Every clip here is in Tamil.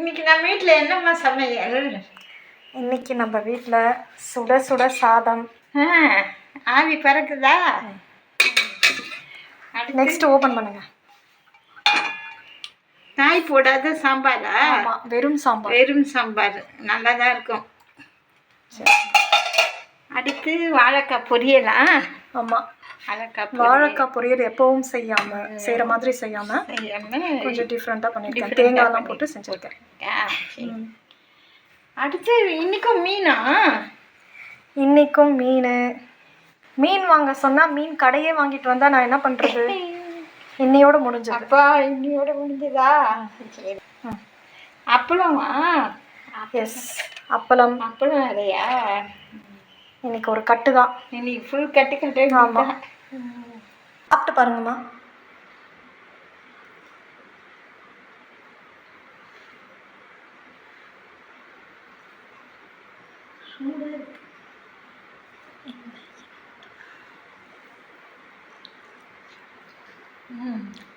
இன்னைக்கு நம்ம வீட்டில் என்னம்மா சமையல்? இன்னைக்கு நம்ம வீட்டில் சுட சுட சாதம். ஆவி பறக்குதா? அடுத்து நெக்ஸ்ட் ஓப்பன் பண்ணுங்க. காய் போடாத சாம்பாரா? ஆமாம் வெறும் சாம்பார். வெறும் சாம்பார். நல்லா தான் இருக்கும் அடுத்து வாழைக்காய் பொரியலா? ஆமாம் வாழைக்காய் பொரியல். எப்பவும் செய்யாம செய்கிற மாதிரி செய்யாம கொஞ்சம் டிஃப்ரெண்ட்டாக பண்ணியிருக்கேன். Different ஆ தேங்காய்லாம் போட்டு செஞ்சுருக்கேன். அடுத்து இன்னைக்கும் மீனா? இன்னைக்கும் மீன். மீன் வாங்க சொன்னால் மீன் கடையே வாங்கிட்டு வந்தால் நான் என்ன பண்ணுறது இன்னையோட முடிஞ்சது. அப்பா இன்னையோட முடிஞ்சதா. அப்பளமா? எஸ் அப்பளம். அப்பளம் நிறையா இன்னைக்கு ஒரு கட்டு தான் இன்னைக்கு ஃபுல் கட்டு கட்டு ஆமா. சாப்பிட்டு பாருங்கம்மா.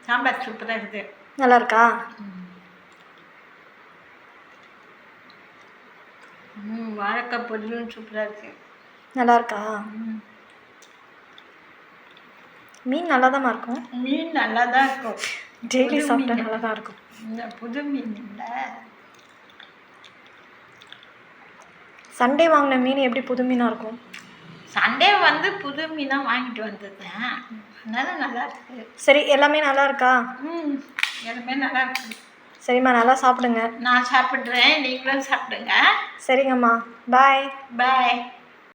சாம்பார் சூப்பராக இருக்குது நல்லா இருக்கா வாழைக்காய் பொரியலும் சூப்பராக இருக்கு. நல்லா இருக்கா மீன் நல்லா இருக்கும்? மீன் நல்லா தான் இருக்கும் டெய்லி சாப்பிட்டா. நல்லா தான் இருக்கும். இந்த புது மீன் இல்லை. சண்டே வாங்கின மீன் எப்படி புது மீனாக இருக்கும்? சண்டே வந்து புது மீனாக வாங்கிட்டு வந்ததுதான் அதனால நல்லா இருக்கு சரி எல்லாமே நல்லா இருக்கா ம் எல்லாமே நல்லா இருக்கு சரிம்மா நல்லா சாப்பிடுங்க. நான் சாப்பிட்றேன். நீங்களும் சாப்பிடுங்க. சரிங்கம்மா. பாய் பாய்